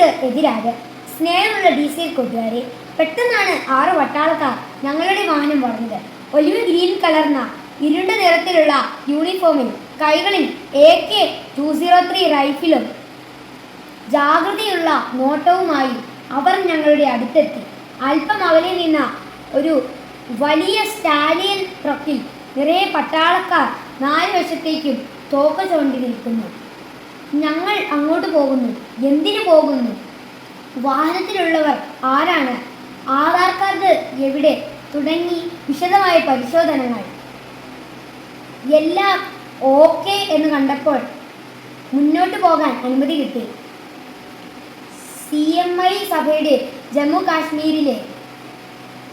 ഇത് എതിരാര് സ്നേഹമുള്ള D C കൂട്ടുകാരെ പെട്ടെന്നാണ് ആറ് വട്ടാളക്കാർ ഞങ്ങളുടെ വാഹനം വളർന്നത് ഒലിവ് ഗ്രീൻ കലർന്ന ഇരുണ്ട നിറത്തിലുള്ള യൂണിഫോമിൽ കൈകളിൽ A K two zero three റൈഫിലും ജാഗ്രതയുള്ള നോട്ടവുമായി അവർ ഞങ്ങളുടെ അടുത്തെത്തി. അല്പം അകലെ നിന്ന ഒരു വലിയ സ്റ്റാലിയൻ ട്രക്കിൽ നിറയെ പട്ടാളക്കാർ നാല് വശത്തേക്കും തോക്ക് ചൂണ്ടി നിൽക്കുന്നു ഞങ്ങൾ അങ്ങോട്ട് പോകുന്നു. എന്തിനു പോകുന്നു? വാഹനത്തിലുള്ളവർ ആരാണ്? ആധാർ കാർഡ് എവിടെ? തുടങ്ങി വിശദമായ പരിശോധനകൾ. എല്ലാം ഓക്കെ എന്ന് കണ്ടപ്പോൾ മുന്നോട്ട് പോകാൻ അനുമതി കിട്ടി. സി എം ഐ സഭയുടെ ജമ്മു കാശ്മീരിലെ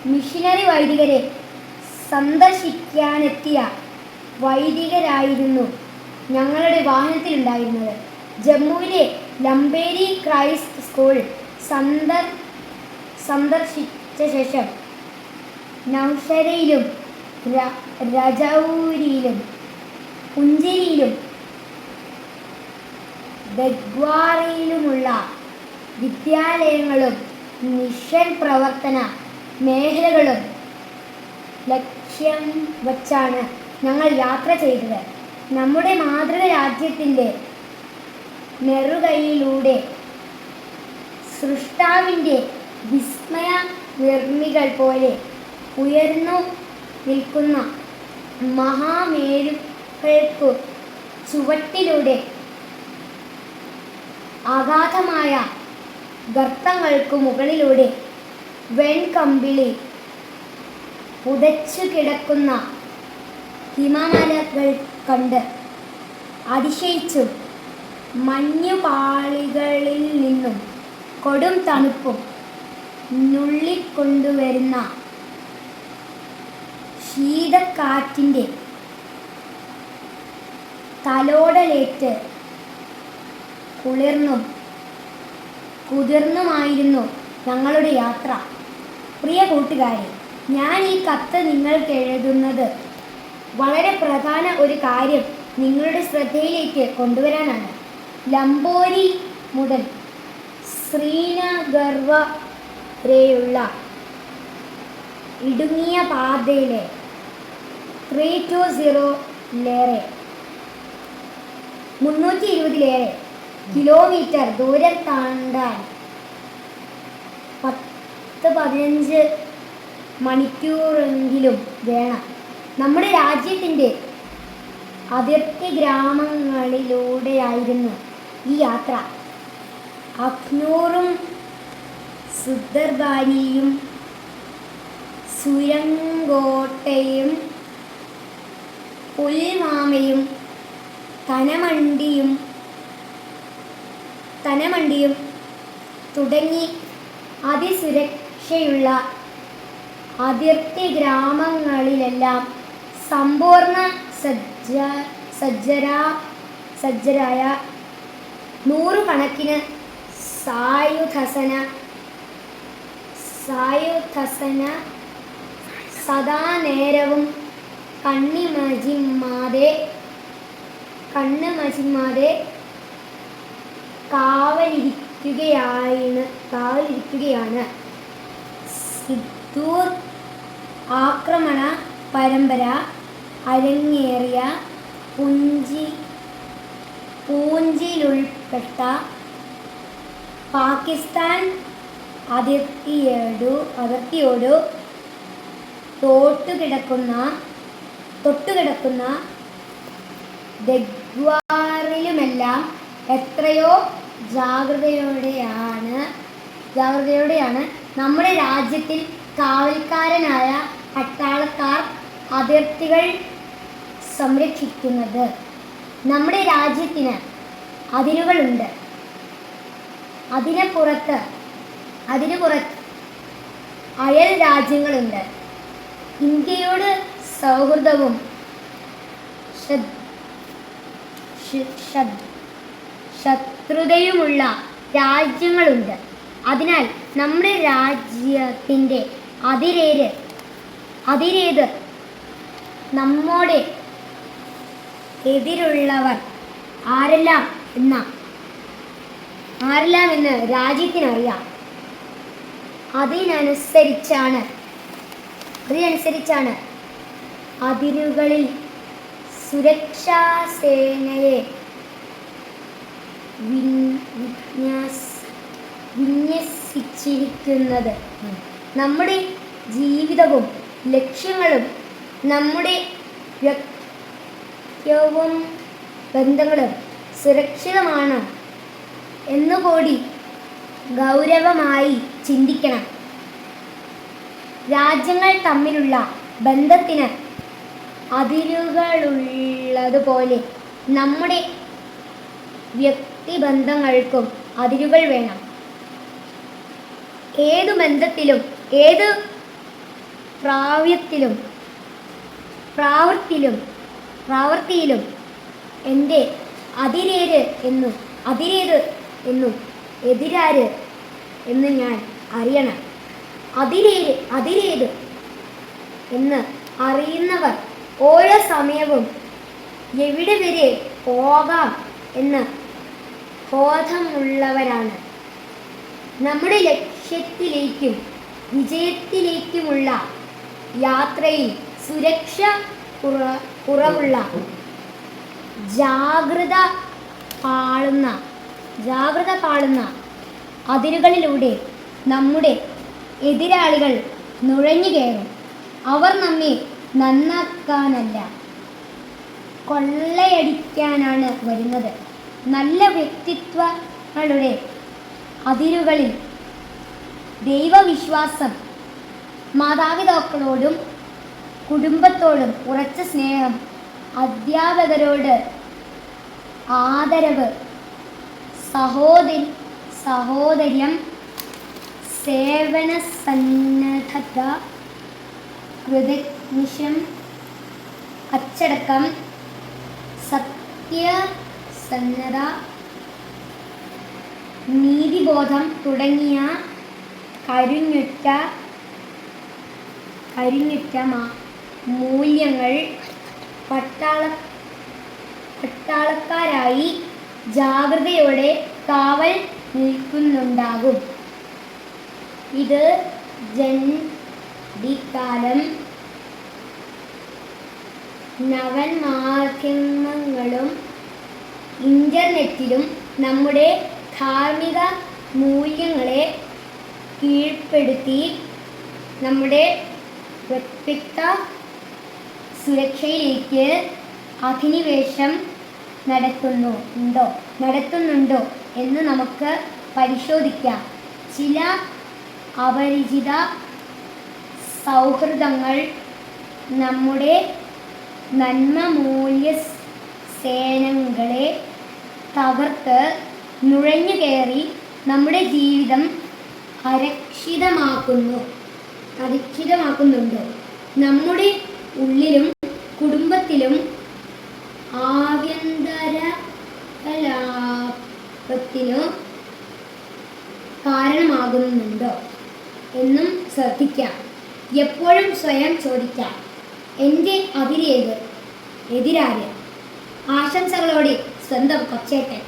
മിഷനറി വൈദികരെ സന്ദർശിക്കാനെത്തിയ വൈദികരായിരുന്നു ഞങ്ങളുടെ വാഹനത്തിലുണ്ടായിരുന്നത്. ജമ്മുവിലെ ലംബേരി ക്രൈസ്റ്റ് സ്കൂൾ സന്ദർ സന്ദർശിച്ച ശേഷം നൗഷരയിലും രജൌരിയിലും പുഞ്ചേരിയിലും ബഗ്വാറയിലുമുള്ള വിദ്യാലയങ്ങളും മിഷൻ പ്രവർത്തന മേഖലകളും ലക്ഷ്യം വച്ചാണ് ഞങ്ങൾ യാത്ര ചെയ്തത്. നമ്മുടെ മാതൃക രാജ്യത്തിന്റെ നെറുകയിലൂടെ സൃഷ്ടാവിന്റെ വിസ്മയ നിർമ്മികൾ പോലെ ഉയർന്നു നിൽക്കുന്ന മഹാമേരുകൾക്കു ചുവട്ടിലൂടെ അഗാധമായ ഗർത്തങ്ങൾക്കു മുകളിലൂടെ വെൺകമ്പിളി പുതച്ചു കിടക്കുന്ന ഹിമമലകൾ കണ്ട് അതിശയിച്ചു. മഞ്ഞുപാളികളിൽ നിന്നും കൊടും തണുപ്പും നുള്ളിക്കൊണ്ടുവരുന്ന ശീതക്കാറ്റിന്റെ തലോടലേറ്റ് കുളിർന്നും കുതിർന്നുമായിരുന്നു ഞങ്ങളുടെ യാത്ര. പ്രിയ കൂട്ടുകാരെ ഞാൻ ഈ കത്ത് നിങ്ങൾക്ക് എഴുതുന്നത് വളരെ പ്രധാന ഒരു കാര്യം നിങ്ങളുടെ ശ്രദ്ധയിലേക്ക് കൊണ്ടുവരാനാണ്. ലംബോരി മുതൽ ശ്രീനഗർവ വരെയുള്ള ഇടുങ്ങിയ പാതയിലെ ത്രീ ടു സീറോയിലേറെ മുന്നൂറ്റി ഇരുപതിലേറെ കിലോമീറ്റർ ദൂരം താണ്ടാൻ പത്ത് പതിനഞ്ച് മണിക്കൂറെങ്കിലും വേണം. നമ്മുടെ രാജ്യത്തിന്റെ അതിർത്തി ഗ്രാമങ്ങളിലൂടെയായിരുന്നു ഈ യാത്ര. അഖ്നൂറും സുന്ദർബാനിയും സുരങ്കോട്ടയും പുൽമാമയും തനമണ്ടിയും തനമണ്ടിയും തുടങ്ങി അതിസുരക്ഷയുള്ള അതിർത്തി ഗ്രാമങ്ങളിലെല്ലാം സമ്പൂർണ സജ്ജ സജ്ജരാ സജ്ജരായ നൂറുകണക്കിന് സായുധസന സായുധസന സദാ നേരവും കണ്ണിമജിമാതെ കണ്ണ് മജിമാതെ കാവലിരിക്കുകയാണ് കാവലിരിക്കുകയാണ്. സിദ്ധൂർ ആക്രമണ പരമ്പര അരങ്ങേറിയ പുഞ്ചി പൂഞ്ചിലുൾപ്പെട്ട പാകിസ്ഥാൻ അതിർത്തിയോടു അതിർത്തിയോടു തോട്ടുകിടക്കുന്ന തൊട്ടുകിടക്കുന്ന ദഗ്വാറിലുമെല്ലാം എത്രയോ ജാഗ്രതയോടെയാണ് ജാഗ്രതയോടെയാണ് നമ്മുടെ രാജ്യത്തിൽ കാവൽക്കാരനായ പട്ടാളക്കാർ അതിർത്തികൾ സംരക്ഷിക്കുന്നത് നമ്മുടെ രാജ്യത്തിന് അതിരുകളുണ്ട്. അതിന് പുറത്ത് അതിന് പുറത്ത് അയൽ രാജ്യങ്ങളുണ്ട്. ഇന്ത്യയോട് സൗഹൃദവും ശത്രുതയുമുള്ള രാജ്യങ്ങളുണ്ട്. അതിനാൽ നമ്മുടെ രാജ്യത്തിന്റെ അതിരേര് അതിരേത് നമ്മോടെ എതിരുള്ളവർ ആരെല്ലാം എന്ന? ആരെല്ലാം എന്ന് രാജ്യത്തിനറിയാം. അതിനനുസരിച്ചാണ്. അതിനനുസരിച്ചാണ്. അതിരുകളിൽ സുരക്ഷാ സേനയെ വിന്യസിച്ചിരിക്കുന്നത്. നമ്മുടെ ജീവിതവും ലക്ഷ്യങ്ങളും നമ്മുടെ വ്യക്തിത്വവും ബന്ധങ്ങളും സുരക്ഷിതമാണ് എന്നുകൂടി ഗൗരവമായി ചിന്തിക്കണം. രാജ്യങ്ങൾ തമ്മിലുള്ള ബന്ധത്തിന് അതിരുകളുള്ളതുപോലെ നമ്മുടെ വ്യക്തിബന്ധങ്ങൾക്കും അതിരുകൾ വേണം. ഏതു ബന്ധത്തിലും ഏത് പ്രാവ്യത്തിലും പ്രാവർത്തിയിലും പ്രാവർത്തിയിലും എന്റെ അതിരേര് എന്നും അതിരേത് എന്നും എതിരാര് എന്ന് ഞാൻ അറിയണം. അതിരേര് അതിരേത് എന്ന് അറിയുന്നവർ ഓരോ സമയവും എവിടെ വരെ പോകാം എന്ന് ബോധമുള്ളവരാണ്. നമ്മുടെ ലക്ഷ്യത്തിലേക്കും വിജയത്തിലേക്കുമുള്ള യാത്രയിൽ സുരക്ഷ കുറ കുറവുള്ള ജാഗ്രത പാളുന്ന ജാഗ്രത പാളുന്ന അതിരുകളിലൂടെ നമ്മുടെ എതിരാളികൾ നുഴഞ്ഞു കയറും. അവർ നമ്മെ നന്നാക്കാനല്ല കൊള്ളയടിക്കാനാണ് വരുന്നത്. നല്ല വ്യക്തിത്വങ്ങളുടെ അതിരുകളിൽ ദൈവവിശ്വാസം മാതാപിതാക്കളോടും കുടുംബത്തോടും ഉറച്ച സ്നേഹം അധ്യാപകരോട് ആദരവ് സഹോദരി സഹോദര്യം സേവന സന്നദ്ധത കൃതജ്ഞം അച്ചടക്കം സത്യസന്നത നീതിബോധം തുടങ്ങിയ കരുഞ്ഞുറ്റ കരുഞ്ഞുറ്റ മൂല്യങ്ങൾ പട്ടാള പട്ടാളക്കാരായി ജാഗ്രതയോടെ കാവൽ നിൽക്കുന്നുണ്ടാകും. ഇത് ജൻഡിക്കാലം നവന്മാധ്യമങ്ങളും ഇന്റർനെറ്റിലും നമ്മുടെ ധാർമ്മിക മൂല്യങ്ങളെ കീഴ്പ്പെടുത്തി നമ്മുടെ വ്യക്തിത്വ സുരക്ഷയിലേക്ക് അധിനിവേശം നടത്തുന്നു ഉണ്ടോ? നടത്തുന്നുണ്ടോ എന്ന് നമുക്ക് പരിശോധിക്കാം. ചില അപരിചിത സൗഹൃദങ്ങൾ നമ്മുടെ നന്മ മൂല്യ സേനങ്ങളെ തകർത്ത് നുഴഞ്ഞു കയറി നമ്മുടെ ജീവിതം അരക്ഷിതമാക്കുന്നു അരക്ഷിതമാക്കുന്നുണ്ടോ. നമ്മുടെ ഉള്ളിലും കുടുംബത്തിലും ആഭ്യന്തര കലാപത്തിനു കാരണമാകുന്നുണ്ടോ എന്നും ശ്രദ്ധിക്കാം. എപ്പോഴും സ്വയം ചോദിക്കാം. എന്റെ അതിരേത് എതിരാര് ആശംസകളോടെ സ്വന്തം കൊച്ചേട്ടൻ